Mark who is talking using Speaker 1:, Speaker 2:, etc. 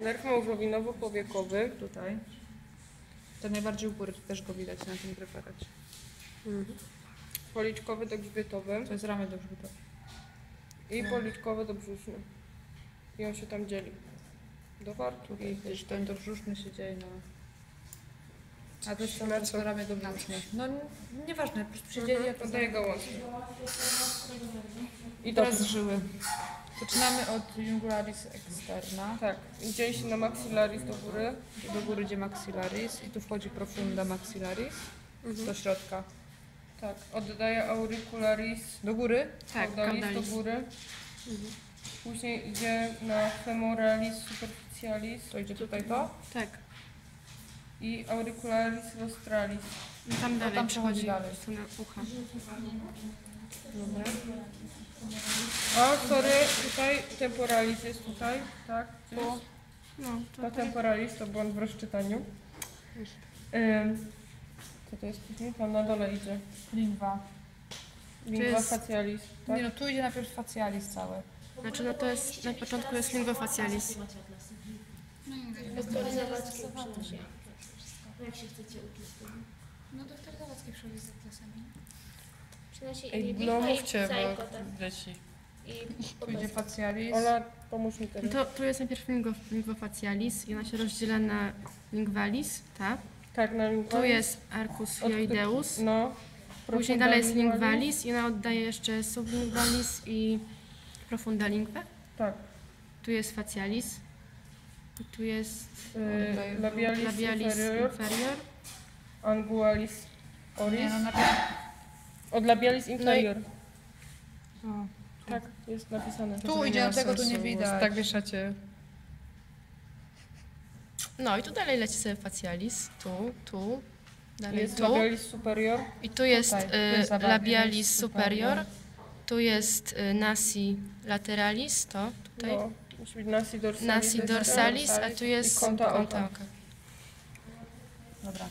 Speaker 1: Nerw małżowinowo-powiekowy.
Speaker 2: Tutaj. To najbardziej u góry, też go widać na tym preparacie.
Speaker 1: Policzkowy do grzbietowy.
Speaker 2: To jest ramię do grzbietu.
Speaker 1: I policzkowy do brzuszny. I on się tam dzieli. Do wartu i
Speaker 2: Wiesz, ten do brzuszny się dzieje na... A to jest
Speaker 1: Na
Speaker 2: na
Speaker 1: co?
Speaker 2: ramię do brzuszny. No n- nieważne, po prostu się dzieje, jak to
Speaker 1: Podaję gołązki.
Speaker 2: I teraz żyły. Zaczynamy od jungularis externa.
Speaker 1: Tak. I dzieli się na maxillaris do góry.
Speaker 2: Do góry idzie maxillaris i tu wchodzi profunda maxillaris do środka.
Speaker 1: Tak. Oddaję auricularis.
Speaker 2: Do góry?
Speaker 3: Tak,
Speaker 1: caudalis do góry. Później idzie na femoralis superficialis
Speaker 2: To idzie tutaj to?
Speaker 3: Tak.
Speaker 1: i auricularis rostralis.
Speaker 3: No tam dalej
Speaker 2: tam przechodzi dalej.
Speaker 3: w stronę ucha.
Speaker 1: A, sorry, tutaj temporalis jest tutaj, tak? Tu.
Speaker 3: No, to
Speaker 1: Ta temporalis to błąd w rozczytaniu. Ym, co to jest później? Tam na dole idzie.
Speaker 2: Lingwa.
Speaker 1: Lingua
Speaker 3: jest-
Speaker 1: facialis, tak?
Speaker 2: Nie no, tu idzie najpierw facialis całe.
Speaker 3: znaczy no to jest na początku jest lingua facialis.
Speaker 4: Jak się chcecie uczyć tego?
Speaker 5: No doktor Zawadzki przychodzi z klasami.
Speaker 4: Przynosi
Speaker 1: Ej,
Speaker 4: i
Speaker 1: no mówcie, bo
Speaker 4: tak.
Speaker 1: leci.
Speaker 4: I
Speaker 2: Tu idzie facialis.
Speaker 1: Ola, pomóż mi teraz.
Speaker 3: to tu jest najpierw lingua facialis i ona się rozdziela na lingualis, tak?
Speaker 1: Tak, na
Speaker 3: Tu
Speaker 1: lingualis.
Speaker 3: jest arcus hyoideus.
Speaker 1: No.
Speaker 3: Później dalej jest
Speaker 1: lingualis
Speaker 3: i ona oddaje jeszcze sublingualis i profunda lingua.
Speaker 1: Tak.
Speaker 3: Tu jest facialis. I tu jest
Speaker 1: Y, labialis,
Speaker 3: labialis
Speaker 1: inferior,
Speaker 3: inferior.
Speaker 1: Angualis oris.
Speaker 2: Nie no, najpierw...
Speaker 1: Od labialis inferior.
Speaker 3: O,
Speaker 1: Tak, jest napisane.
Speaker 2: Tu idzie do tego, tu nie widać.
Speaker 1: Tak wieszacie.
Speaker 3: No i tu dalej leci sobie facialis, tu, tu, dalej
Speaker 1: Jest
Speaker 3: tu.
Speaker 1: labialis superior.
Speaker 3: I tu jest,
Speaker 2: Tutaj, tu
Speaker 3: y,
Speaker 2: jest labialis
Speaker 3: labialis
Speaker 2: superior.
Speaker 3: superior, tu jest y, nasi lateralis, to tutaj,
Speaker 1: No, musi być nasi dorsalis.
Speaker 3: nasi dorsalis, a tu
Speaker 1: i
Speaker 3: jest kąta
Speaker 1: oka.
Speaker 3: oka.
Speaker 2: Dobra.